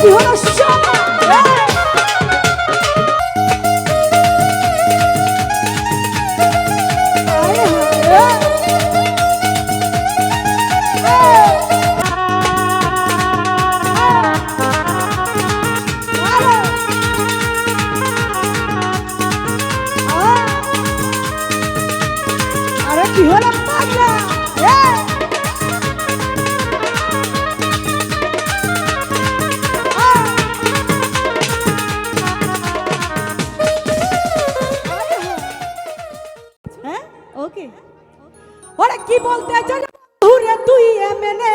喜欢到 আরে কি বলতে চাই? তুই এমনে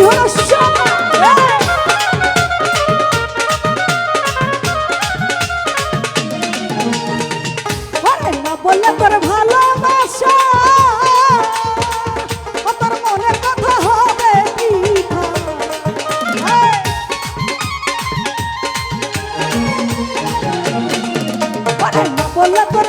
খুশি হলো বললে তোর ভালোবাসা তোর মনের কথা হবে বললে তোর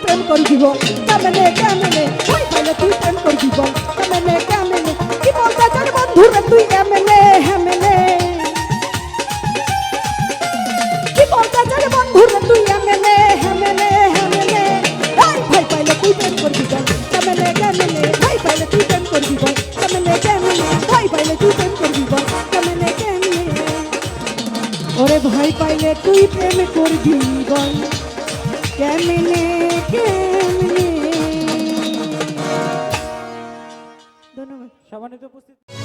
করবি বল কেমনে কেমনে ভয় পাইলে তুই প্রেম করবি বল কেমনে কেমনে কি বলতে চাস বন্ধু রে তুই এমনে হেমনে কি বলতে চাস বন্ধু রে তুই এমনে হেমনে হেমনে এই ভয় পাইলে তুই প্রেম করবি বল কেমনে কেমনে ভয় পাইলে তুই প্রেম করবি বল কেমনে কেমনে ভয় পাইলে তুই প্রেম করবি বল কেমনে কেমনে ওরে ভয় পাইলে তুই প্রেম করবি বল কেমনে কেমনে? উপস্থিত